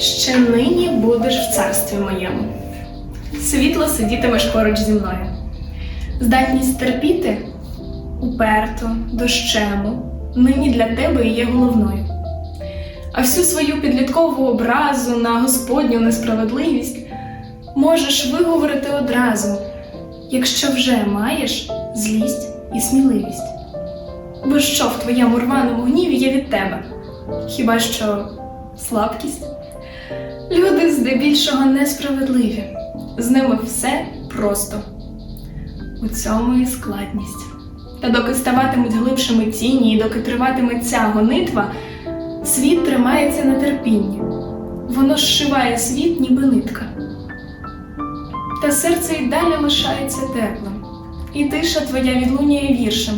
Ще нині будеш в царстві моєму. Світло сидітимеш поруч зі мною. Здатність терпіти уперто, дощему, нині для тебе є головною. А всю свою підліткову образу на Господню несправедливість можеш виговорити одразу, якщо вже маєш злість і сміливість. Бо що в твоєму рваному гніві є від тебе? Хіба що слабкість? Люди здебільшого несправедливі, з ними все просто. У цьому і складність. Та доки ставатимуть глибшими тіні, і доки триватиме ця гонитва, світ тримається на терпінні. Воно зшиває світ, ніби нитка. Та серце й далі лишається теплим, і тиша твоя відлунює віршем.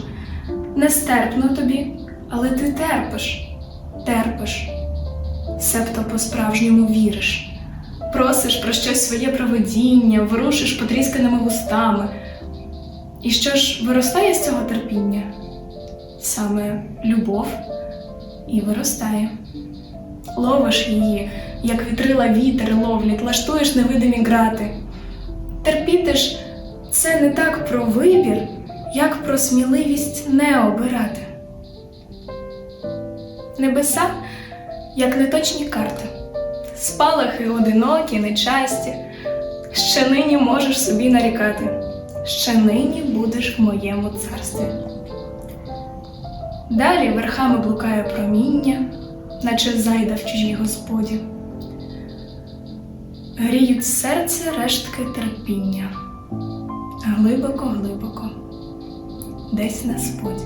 Нестерпно тобі, але ти терпиш, терпиш, себто по-справжньому віриш, просиш про щось своє проведіння, ворушиш потрісканими густами. І що ж виростає з цього терпіння? Саме любов і виростає. Ловиш її, як вітрила вітер ловлять, лаштуєш невидимі грати. Терпіти ж це не так про вибір, як про сміливість не обирати. Небеса, як неточні карти, спалахи одинокі, нечасті, ще нині можеш собі нарікати, ще нині будеш в моєму царстві. Далі верхами блукає проміння, наче зайда в чужій господі. Гріють серце рештки терпіння, глибоко, глибоко, десь на споді.